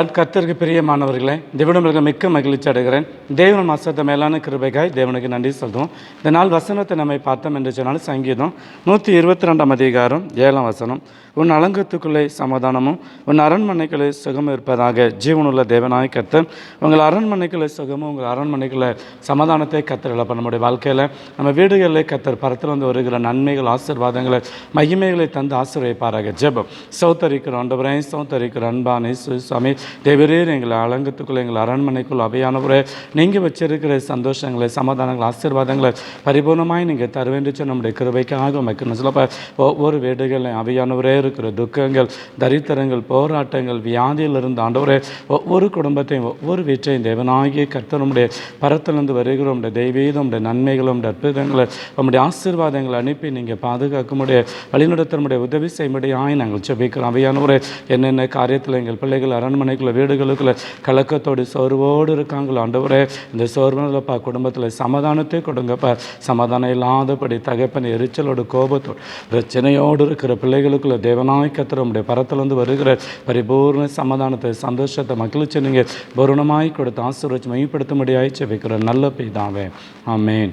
கர்த்தருக்கு பிரியமானவர்களே தேவனுடைய மிக்க மகிழ்ச்சி அடைகிறேன். தேவன் மாசத்த மேலான கிருபைக்காய் தேவனுக்கு நன்றி சொல்லுவோம் இந்த நாள் வசனத்தை நம்மை பார்த்தோம் என்று சொன்னால் சங்கீதம் நூற்றி இருபத்தி ரெண்டாம் அதிகாரம் ஏழாம் வசனம். உன் அலங்கத்துக்குள்ளே சமாதானமும் உன் அரண்மனைக்குள்ளே சுகமும் இருப்பதாக ஜீவனுள்ள தேவனாய் கத்தர் உங்கள் அரண்மனைக்குள்ளே சுகமும் உங்கள் அரண்மனைக்குள்ளே சமாதானத்தை கத்தர் இழப்ப நம்முடைய வாழ்க்கையில் நம்ம வீடுகளில் கத்தர் பரத்தில் வந்து வருகிற நன்மைகள் ஆசீர்வாதங்களை மகிமைகளை தந்து ஆசீர்வைப்பாராக ஜெபம். சௌத்தரிக்கிற ஆண்டவரே சௌத்தரிக்கிற அன்பானே சுவாமி தேவரீர் எங்களை அலங்கத்துக்குள்ளே எங்கள் அரண்மனைக்குள் அவையானவரே நீங்கள் வச்சிருக்கிற சந்தோஷங்களை சமாதானங்கள் ஆசீர்வாதங்களை பரிபூர்ணமாய் நீங்கள் தருவேன் நம்முடைய கிருபைக்காக உமக்கு சொல்லப்ப ஒவ்வொரு வீடுகளையும் அவையானவரே இருக்கிற துக்கங்கள் தரித்திரங்கள் போராட்டங்கள் வியாதியிலிருந்து ஆண்டவரே ஒவ்வொரு குடும்பத்தையும் ஒவ்வொரு வீட்டையும் தேவனாகிய கர்த்தனுடைய பரத்திலிருந்து வருகிற உடைய தெய்வீதம் உடைய நன்மைகளும் உடைய அற்புதங்களை உங்களுடைய ஆசீர்வாதங்களை அனுப்பி நீங்கள் பாதுகாக்க முடிய வழிநடத்தமுடைய உதவி செய்ய நாங்கள் செபிக்கிறோம் அவையானவரே என்னென்ன காரியத்தில் எங்கள் பிள்ளைகள் அரண்மனைக்குள்ள வீடுகளுக்குள்ள கலக்கத்தோடு சோர்வோடு இருக்காங்களோ ஆண்டவரே இந்த சோர்வுலப்பா குடும்பத்தில் சமாதானத்தை கொடுங்கப்பா. சமாதானம் இல்லாதபடி தகப்பன் எரிச்சலோடு கோபத்தோடு பிரச்சனையோடு இருக்கிற பிள்ளைகளுக்குள்ள தேவனாய் கத்திர உடைய பரத்திலிருந்து வருகிற பரிபூர்ண சமாதானத்தை சந்தோஷத்தை மகிழ்ச்சி நீங்கள் பூரணமாய் கொடுத்து ஆசீர்வச்சு மையப்படுத்த முடியாய் செபிக்கிற நல்ல பெய்தாவே ஆமேன்.